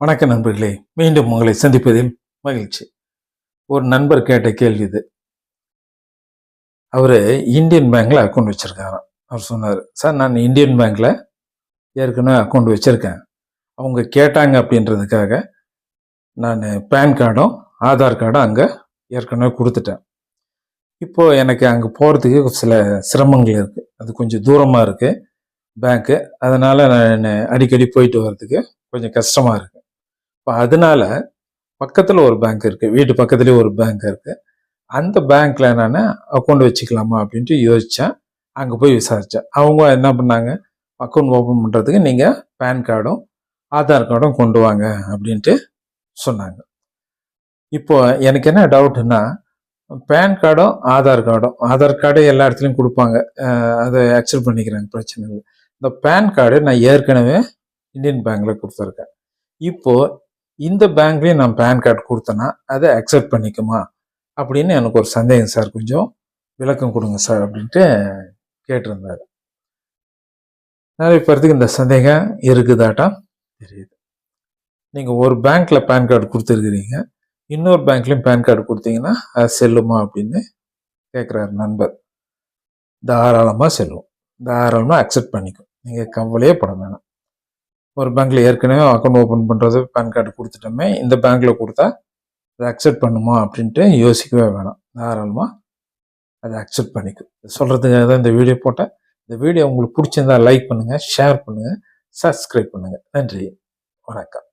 வணக்கம் நண்பர்களே மீண்டும் உங்களை சந்திப்பதில் மகிழ்ச்சி. ஒரு நண்பர் கேட்ட கேள்வி இது. அவர் இந்தியன் பேங்க்ல அக்கௌண்ட் வச்சிருக்காராம். அவர் சொன்னார் சார் நான் இந்தியன் பேங்க்ல ஏற்கனவே அக்கௌண்ட் வச்சுருக்கேன். அவங்க கேட்டாங்க அப்படின்றதுக்காக நான் பேன் கார்டும் ஆதார் கார்டும் அங்கே ஏற்கனவே கொடுத்துட்டேன். இப்போது எனக்கு அங்கே போகிறதுக்கு சில சிரமங்கள் இருக்குது அது கொஞ்சம் தூரமாக இருக்குது பேங்க்கு அதனால் நான் அடிக்கடி போயிட்டு வர்றதுக்கு கொஞ்சம் கஷ்டமாக இருக்குது இப்போ அதனால பக்கத்தில் ஒரு பேங்க் இருக்குது வீட்டு பக்கத்துலேயே ஒரு பேங்க் இருக்குது அந்த பேங்க்கில் நான் அக்கௌண்ட் வச்சுக்கலாமா அப்படின்ட்டு யோசித்தேன் அங்கே போய் விசாரித்தேன் அவங்க என்ன பண்ணாங்க? அக்கௌண்ட் ஓப்பன் பண்ணுறதுக்கு நீங்கள் பேன் கார்டும் ஆதார் கார்டும் கொண்டு வாங்க அப்படின்ட்டு சொன்னாங்க. இப்போ எனக்கு என்ன டவுட்னா பேன் கார்டும் ஆதார் கார்டும் ஆதார் கார்டு எல்லா இடத்துலையும் கொடுப்பாங்க. அதை அக்செப்ட் பண்ணிக்கிறாங்க. பிரச்சனை இல்லை. இந்த பேன் கார்டு நான் ஏற்கனவே இந்தியன் பேங்க்கில் கொடுத்துருக்கேன். இப்போது இந்த பேங்க்லேயும் நான் பேன் கார்டு கொடுத்தேன்னா அதை அக்செப்ட் பண்ணிக்குமா? அப்படின்னு எனக்கு ஒரு சந்தேகம் சார் கொஞ்சம் விளக்கம் கொடுங்க சார் அப்படின்ட்டு கேட்டிருந்தாரு. நிறைய பேர்த்துக்கு இந்த சந்தேகம் இருக்குதாட்டா? தெரியுது. நீங்கள் ஒரு பேங்க்கில் பேன் கார்டு கொடுத்துருக்குறீங்க. இன்னொரு பேங்க்லையும் பேன் கார்டு கொடுத்தீங்கன்னா அது செல்லுமா அப்படின்னு கேட்குறாரு நண்பர். தாராளமாக செல்லும். தாராளமாக அக்செப்ட் பண்ணிக்கும். நீங்கள் கவலையே பட வேணாம். ஒரு பேங்க்ல ஏற்கனவே அக்கௌண்ட் ஓப்பன் பண்ணுறது பேன் கார்டு கொடுத்துட்டோமே இந்த பேங்க்ல கொடுத்தா அதை அக்செப்ட் பண்ணுமா அப்படின்ட்டு யோசிக்கவே வேணாம். தாராளமாக அதை அக்செப்ட் பண்ணிக்கும் சொல்கிறதுக்காக தான் இந்த வீடியோ போட்டேன். இந்த வீடியோ உங்களுக்கு பிடிச்சிருந்தா லைக் பண்ணுங்கள் ஷேர் பண்ணுங்கள் சப்ஸ்கிரைப் பண்ணுங்கள் நன்றி. வணக்கம்.